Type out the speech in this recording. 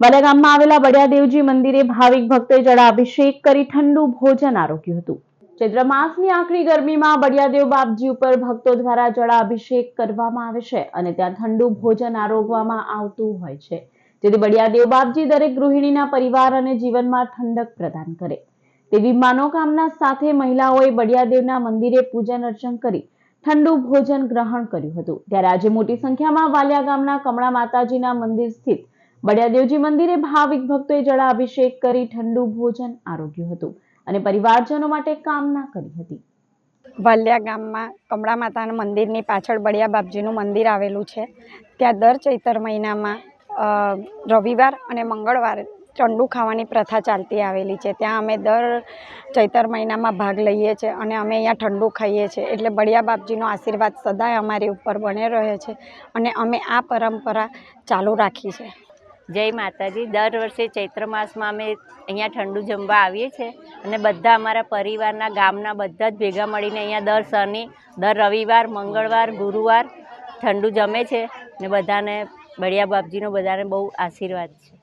વાલિયા ગામમાં આવેલા બડિયાદેવજી મંદિરે ભાવિક ભક્તોએ જળાભિષેક કરી ઠંડુ ભોજન આરોગ્યું હતું. ચૈત્ર માસની આખરી ગરમીમાં બડિયાદેવ બાપજી ઉપર ભક્તો દ્વારા જળાભિષેક કરવામાં આવે છે અને ત્યાં ઠંડુ ભોજન આરોગવામાં આવતું હોય છે. જેથી બડિયાદેવ બાપજી દરેક ગૃહિણીના પરિવાર અને જીવનમાં ઠંડક પ્રદાન કરે. તેવી મનોકામના સાથે મહિલાઓએ બડિયાદેવના મંદિરે પૂજન અર્ચન કરી ઠંડુ ભોજન ગ્રહણ કર્યું હતું. ત્યારે આજે મોટી સંખ્યામાં વાલિયા ગામના કમળા માતાજીના મંદિર સ્થિત બડિયાદેવજી મંદિરે ભાવિક ભક્તોએ જળાભિષેક કરી ઠંડુ ભોજન આરોગ્યું હતું અને પરિવારજનો માટે કામના કરી હતી. વાલિયા ગામમાં કમળા માતાના મંદિરની પાછળ બળિયા બાપજીનું મંદિર આવેલું છે. ત્યાં દર ચૈતર મહિનામાં રવિવાર અને મંગળવારે ચંડુ ખાવાની પ્રથા ચાલતી આવેલી છે. ત્યાં અમે દર ચૈતર મહિનામાં ભાગ લઈએ છીએ અને અમે અહીંયા ઠંડુ ખાઈએ છીએ એટલે બળિયા બાપજીનો આશીર્વાદ સદાય અમારી ઉપર બને રહે છે અને અમે આ પરંપરા ચાલુ રાખી છે. જય માતાજી. દર વર્ષે ચૈત્ર માસમાં અમે અહીંયા ઠંડુ જમવા આવીએ છીએ અને બધા અમારા પરિવારના ગામના બધા જ ભેગા મળીને અહીંયા દર શનિ, દર રવિવાર, મંગળવાર, ગુરુવાર ઠંડુ જમે છે. ને બધાને, બળિયા બાપજીનો બધાને બહુ આશીર્વાદ છે.